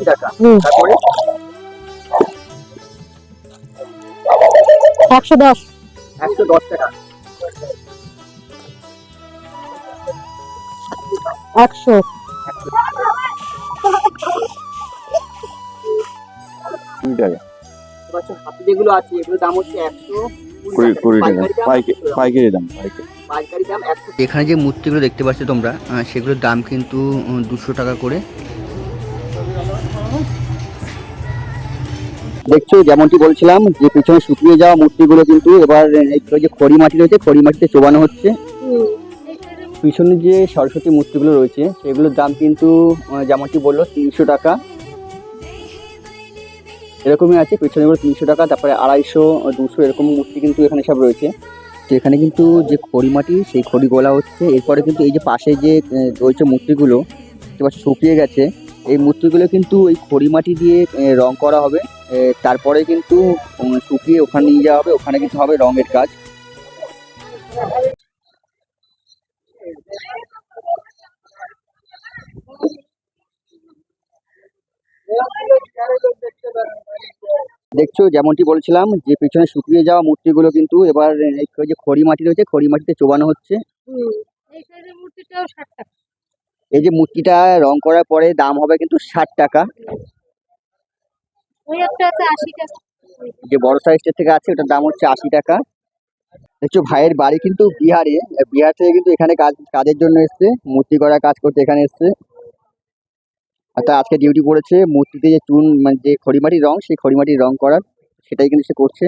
আশি টাকা। তারপরে? একশো দশ। একশো দশ টাকা। একশো। কুড়ি টাকা। দেখতে হাতি যেগুলো আছে এগুলোর দাম হচ্ছে একশো। কুড়ি কুড়ি টাকা। পাইকারি দাম পাইকারি 200 টাকা। পাইকারি দাম পাইকারি। পাইকারি দাম একশো। এখানে যে মূর্তিগুলো দেখতে পাচ্ছ তোমরা সেগুলোর দাম কিন্তু দুশো টাকা করে। দেখছ, যেমনটি বলছিলাম যে পিছনে শুকিয়ে যাওয়া মূর্তিগুলো কিন্তু এবার যে খড়ি মাটি রয়েছে, খড়ি মাটিতে চোবানো হচ্ছে। পিছনে যে সরস্বতী মূর্তিগুলো রয়েছে, সেগুলোর দাম কিন্তু যেমনটি বলল, তিনশো টাকা। এরকমই আছে, পিছনে গুলো তিনশো টাকা, তারপরে আড়াইশো, দুশো এরকম মূর্তি কিন্তু এখানে সব রয়েছে। তো এখানে কিন্তু যে খড়ি মাটি, সেই খড়ি গোলা হচ্ছে। এরপরে কিন্তু এই যে পাশে যে রয়েছে মূর্তিগুলো, এবার শুকিয়ে গেছে। এই মূর্তিগুলো কিন্তু এই খড়ি মাটি দিয়ে রং করা হবে। তারপরে কিন্তু শুকিয়ে ওখানে নিয়ে যাওয়া হবে। ওখানে কিন্তু হবে রঙের কাজ। দেখছ, যেমনটি বলছিলাম, যে পিছনে শুকিয়ে যাওয়া মূর্তিগুলো কিন্তু এবার যে খড়ি মাটি রয়েছে, খড়ি মাটিতে চোবানো হচ্ছে। এই যে মূর্তিটা রং করার পরে দাম হবে কিন্তু ষাট টাকা। যে বড় সাইজটার থেকে আছে ওটার দাম হচ্ছে আশি টাকা। দেখছ ভাইয়ের বাড়ি কিন্তু বিহারে বিহার থেকে কিন্তু এখানে কাজ কাজের জন্য এসছে মূর্তি করা কাজ করতে এখানে এসছে। আর তা আজকে ডিউটি পড়েছে মূর্তিতে যে চুন মানে যে খড়িমাটির রং সেই খড়িমাটির রং করার সেটাই কিন্তু সে করছে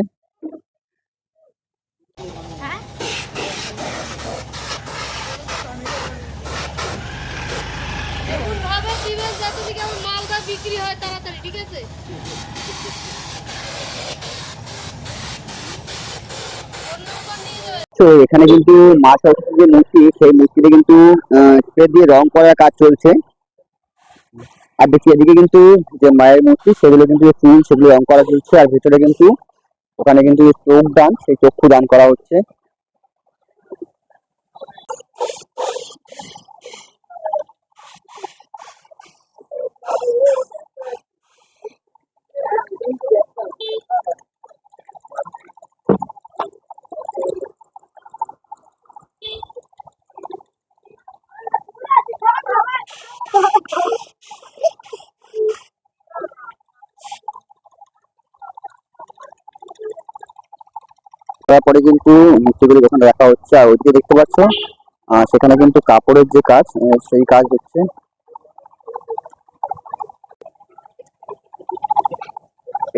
এমন ভাবে দিবেন যাতে থেকে আমার মালটা বিক্রি হয় তাড়াতাড়ি, ঠিক আছে? তো এখানে কিন্তু মা সরস্বতীর যে মূর্তি সেই মূর্তিতে কিন্তু স্প্রে দিয়ে রং করার কাজ চলছে। আর দেখি এদিকে কিন্তু যে মায়ের মূর্তি সেগুলো কিন্তু ফুল সেগুলো রং করা চলছে। আর ভিতরে কিন্তু, ওখানে কিন্তু চোখ দান, সেই চক্ষু দান করা হচ্ছে। তারপরে কিন্তু মূর্তিগুলো যখন রাখা হচ্ছে আর ওইদিকে দেখতে পাচ্ছ সেখানে কিন্তু কাপড়ের যে কাজ সেই কাজ হচ্ছে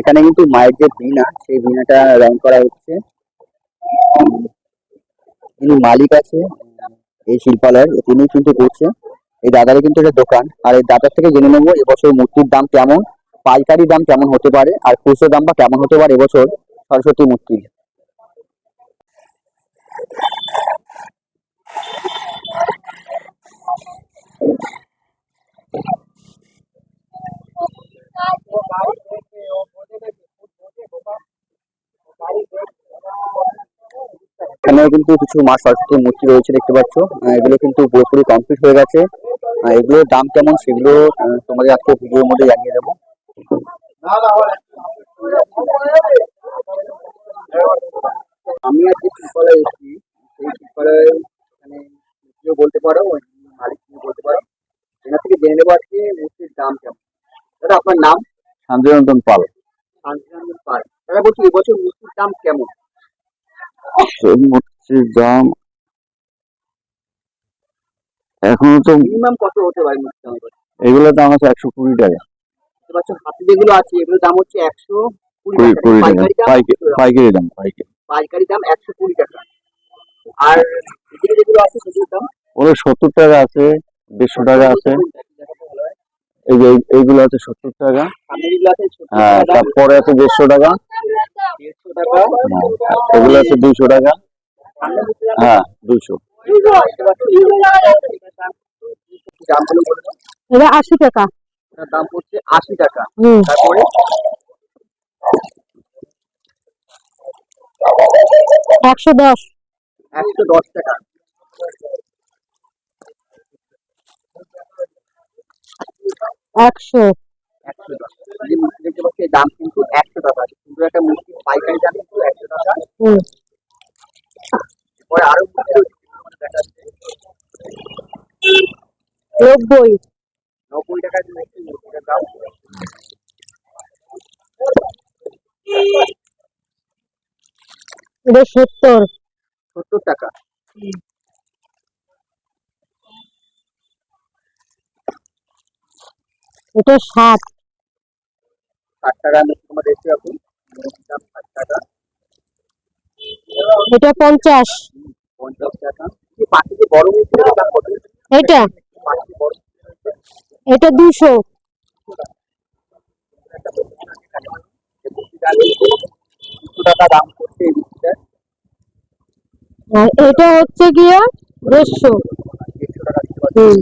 এখানে কিন্তু মায়ের যে বীণা, সেই বীণাটা রং করা হচ্ছে। যিনি মালিক আছে, এই শিল্পালয়ের তিনি কিন্তু করছে। এই দাদারই কিন্তু একটা দোকান। আর এই দাদার থেকে জেনে নেব, এবছর মূর্তির দাম কেমন পাইকারি দাম কেমন হতে পারে, আর খুচরো দাম বা কেমন হতে পারে এবছর সরস্বতী মূর্তির। এখানে কিন্তু কিছু মা সরস্বতীর মূর্তি রয়েছে দেখতে পাচ্ছ। এগুলো কিন্তু পুরোপুরি কমপ্লিট হয়ে গেছে। এগুলোর দাম কেমন সেগুলো তোমাদের আজকে ভিডিওর মধ্যে জানিয়ে দেবো। আমি আজকে শিল্পালয়ে এসেছি। সেই শিল্পালয়ে মানে বলতে পারো মালিক বলতে পারো। এনার থেকে জেনে নেব আজকে মূর্তির দাম দাদা আপনার নাম? শান্তিরঞ্জন পাল। শান্তিরঞ্জন পাল। দাদা বলছি এবছর মূর্তির দাম কেমন? সেই দাম এখনও তো মিনিমাম কত হতে পারে মূর্তির দাম এবার? দাম আছে একশো কুড়ি টাকা। দেখতে পাচ্ছ যেগুলো আছে এগুলোর দাম হচ্ছে একশো কুড়ি টাকা। পাইকারি দাম পাইকারি 200 টাকা। পাইকারি দাম পাইকারি। পাইকারি দাম একশো কুড়ি টাকা। আর যেগুলো আছে সেগুলোর দাম? ওগুলো সত্তর টাকা আছে দেড়শো টাকা আছে। এই যে এই- এইগুলো আছে সত্তর টাকা। হ্যাঁ তারপরে আছে দেড়শো টাকা। হ্যাঁ, এগুলো আছে দুইশো টাকা। হ্যাঁ দুইশো। এটা আশি টাকা। দাম পড়ছে আশি টাকা। হুম। তারপরে? একশো দশ। একশো দশ টাকা। একশো। দাম কিন্তু একশো টাকা। একটা পাইকারি দাম কিন্তু একশো টাকা। এরপরে আরও নব্বই। নব্বই দাম। এটা সত্তর। সত্তর টাকা। এটা ষাট ষাট টাকা তোমরা ষাট টাকা এটা পঞ্চাশ। পঞ্চাশ টাকা। বড় এটা? এটা দুশো। টাকা দাম করছে এটা হচ্ছে গিয়ে দেড়শো। হুম।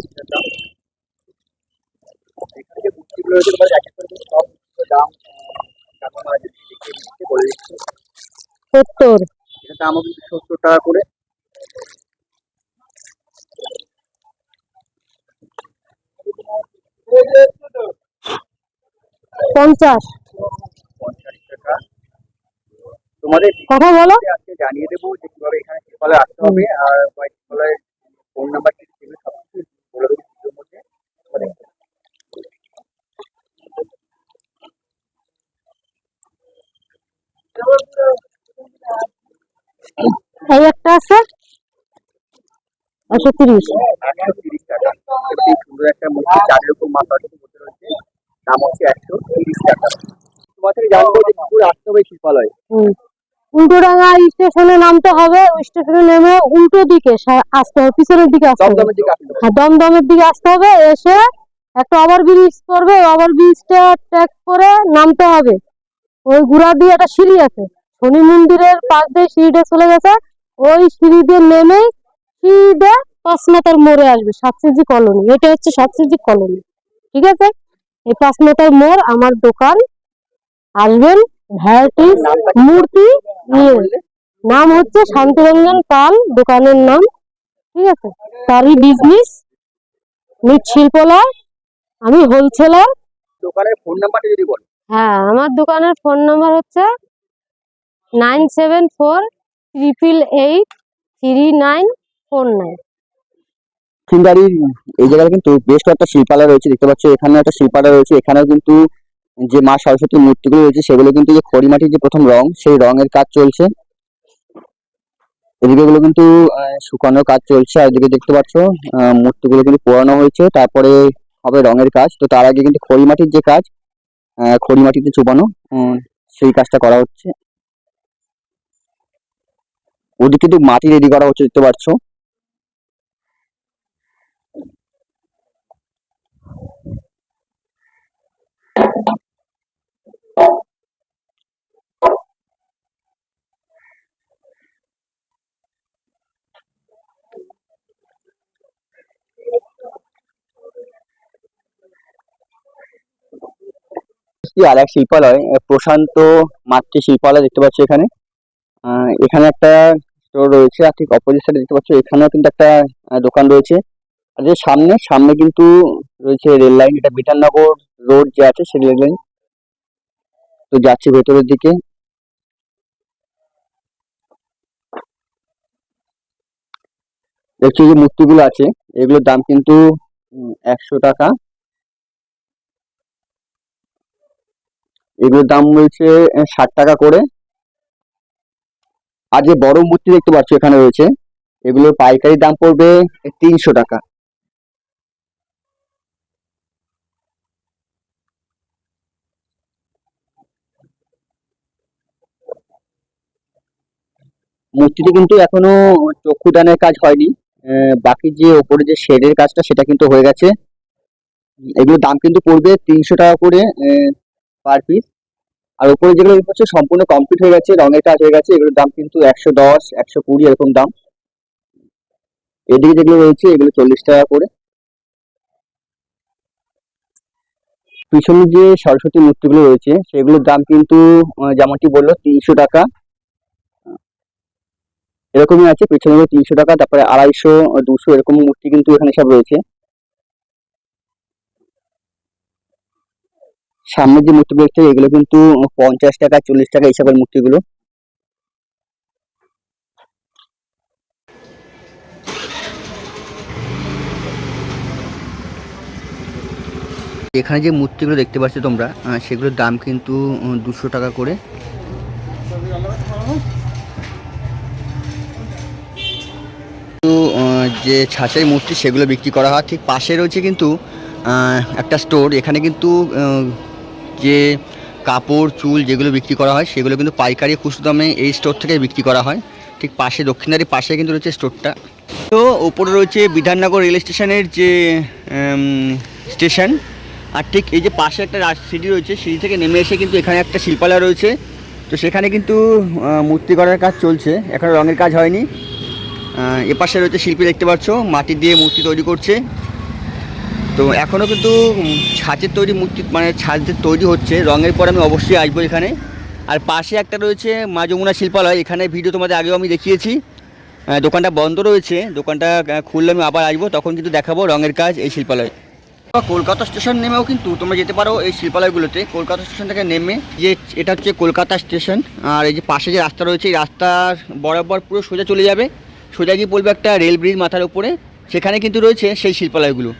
সত্তর। টাকা করে পঞ্চাশ। পঞ্চাশ টাকা তোমাদের কথা বলো। আজকে জানিয়ে দেবো যে কীভাবে এখানে আসতে হবে আর বা শিল্পালয়ের ফোন নাম্বার কি সব কিছু বলে দেবো ভিডিওর মধ্যে তোমরা দেখতে পাবে। এই একটা আছে একশো তিরিশ একশো তিরিশ টাকা এটি সুন্দর একটা মূর্তি চারের উপর মাথা রেখে বসে রয়েছে দাম হচ্ছে একশো তিরিশ টাকা তোমার থেকে জানব যে কি করে আসতে হবে এই শিল্পালয়ে। হুম। উল্টোডাঙ্গা স্টেশনে নামতে হবে ওই স্টেশনে নেমে উল্টো দিকে আসতে হবে পিছনের দিকে আসতে হবে। দমদমের দিকে আসতে হবে। হ্যাঁ দমদমের দিকে আসতে হবে এসে একটা ওভার ব্রিজ করবে ওভার ব্রিজটা ট্যাগ করে নামতে হবে। ওই গুড়া দিয়ে একটা সিঁড়ি আছে। শনি মন্দিরের পাশ দিয়ে সিঁড়িটা চলে গেছে ওই সিঁড়ি দিয়ে নেমে সিঁড়িটা পাঁচমাতার মোড়ে আসবে সাতসিজি কলোনি। এটা হচ্ছে সাতসিজি কলোনি ঠিক আছে? এই পাঁচমাতার মোড় আমার দোকান। আসবেন ভ্যারাইটিস মূর্তি নিয়ে। নাম হচ্ছে শান্তিরঞ্জন পাল দোকানের নাম ঠিক আছে? তারই বিজনেস মিট শিল্পলয় আমি হোলসেলার দোকানের ফোন নাম্বারটা যদি বলো হ্যাঁ আমার দোকানের ফোন নাম্বার হচ্ছে nine seven four triple eight three nine four nine সিঙ্গারির এই জায়গায় কিন্তু বেশ কয়েকটা শিল্পালয় রয়েছে দেখতে পাচ্ছ এখানে একটা শিল্পালয় রয়েছে এখানেও কিন্তু যে মা সরস্বতীর মূর্তিগুলো রয়েছে সেগুলো কিন্তু যে খড়িমাটির যে প্রথম রং সেই রঙের কাজ চলছে। এদিকে গুলো কিন্তু শুকানোর কাজ চলছে আর এদিকে দেখতে পাচ্ছ মূর্তিগুলো কিন্তু পোড়ানো হয়েছে তারপরে হবে রঙের কাজ তো তার আগে কিন্তু খড়িমাটির যে কাজ আহ, খড়িমাটিতে চুবানো উম, সেই কাজটা করা হচ্ছে। ওদিকে কিন্তু মাটি রেডি করা হচ্ছে, দেখতে পাচ্ছ। আর এক শিল্পালয় প্রশান্ত মাতৃ শিল্পালয় দেখতে পাচ্ছি এখানে। এখানে একটা স্টোর রয়েছে, আর ঠিক অপোজিট সাইডে দেখতে পাচ্ছ, এখানেও কিন্তু একটা দোকান রয়েছে। আর যে সামনে সামনে কিন্তু রয়েছে রেল লাইন এটা বিধাননগর রোড যে আছে, সেই রেল লাইন তো যাচ্ছি ভেতরের দিকে। দেখছি যে মূর্তিগুলো আছে, এগুলোর দাম কিন্তু একশো টাকা। এগুলোর দাম রয়েছে ষাট টাকা করে। আর যে বড় মূর্তি দেখতে পাচ্ছ এখানে রয়েছে এগুলোর পাইকারি দাম পড়বে তিনশো টাকা। মূর্তিটি কিন্তু এখনও চক্ষুদানের কাজ হয়নি বাকি যে ওপরে যে শেডের কাজটা সেটা কিন্তু হয়ে গেছে। এগুলোর দাম কিন্তু পড়বে তিনশো টাকা করে পার পিস আর উপরে যেগুলো হচ্ছে সম্পূর্ণ কমপ্লিট হয়ে গেছে, রঙের কাজ হয়ে গেছে, এগুলোর দাম কিন্তু একশো দশ, একশো কুড়ি এরকম দাম। এদিকে যেগুলো রয়েছে, এগুলো চল্লিশ টাকা করে। পিছনে যে সরস্বতী মূর্তিগুলো রয়েছে, সেগুলোর দাম কিন্তু যেমনটি বলল, তিনশো টাকা। এরকমই আছে, পেছনে তিনশো টাকা, তারপরে আড়াইশো, দুশো এরকম মূর্তি কিন্তু এখানে সব রয়েছে। সামনের যে মূর্তিগুলো দেখতে এগুলো কিন্তু পঞ্চাশ টাকা চল্লিশ টাকা হিসাবের মূর্তিগুলো। এখানে যে মূর্তিগুলো দেখতে পাচ্ছ তোমরা সেগুলোর দাম কিন্তু দুশো টাকা করে। আহ, যে ছাঁচাই মূর্তি সেগুলো বিক্রি করা হয়। ঠিক পাশে রয়েছে কিন্তু একটা স্টোর। এখানে কিন্তু যে কাপড়, চুল যেগুলো বিক্রি করা হয়, সেগুলো কিন্তু পাইকারি খুচরো দামে এই স্টোর থেকে বিক্রি করা হয়। ঠিক পাশে, দক্ষিণারি পাশে কিন্তু রয়েছে স্টোরটা তো ওপরে রয়েছে বিধাননগর রেল স্টেশনের যে স্টেশন। আর ঠিক এই যে পাশে একটা সিঁড়ি রয়েছে, সিঁড়ি থেকে নেমে এসে কিন্তু এখানে একটা শিল্পালয় রয়েছে। তো সেখানে কিন্তু মূর্তি করার কাজ চলছে। এখনও রঙের কাজ হয়নি। এপাশে রয়েছে শিল্পী দেখতে পাচ্ছ, মাটি দিয়ে মূর্তি তৈরি করছে। তো এখনও কিন্তু ছাঁচের তৈরি মূর্তি মানে ছাঁচের তৈরি হচ্ছে। রঙের পর আমি অবশ্যই আসব এখানে। আর পাশে একটা রয়েছে মা যমুনা শিল্পালয়। এখানে ভিডিও তোমাদের আগেও আমি দেখিয়েছি। দোকানটা বন্ধ রয়েছে। দোকানটা খুললে আমি আবার আসব। তখন কিন্তু দেখাবো রঙের কাজ এই শিল্পালয়। কলকাতা স্টেশন নেমেও কিন্তু তোমরা যেতে পারো এই শিল্পালয়গুলোতে। কলকাতা স্টেশন থেকে নেমে যে, এটা হচ্ছে কলকাতা স্টেশন। আর এই যে পাশে যে রাস্তা রয়েছে, এই রাস্তার বরাবর পুরো সোজা চলে যাবে। সোজা গিয়ে পড়বে একটা রেল ব্রিজ মাথার উপরে। সেখানে কিন্তু রয়েছে সেই শিল্পালয়গুলো।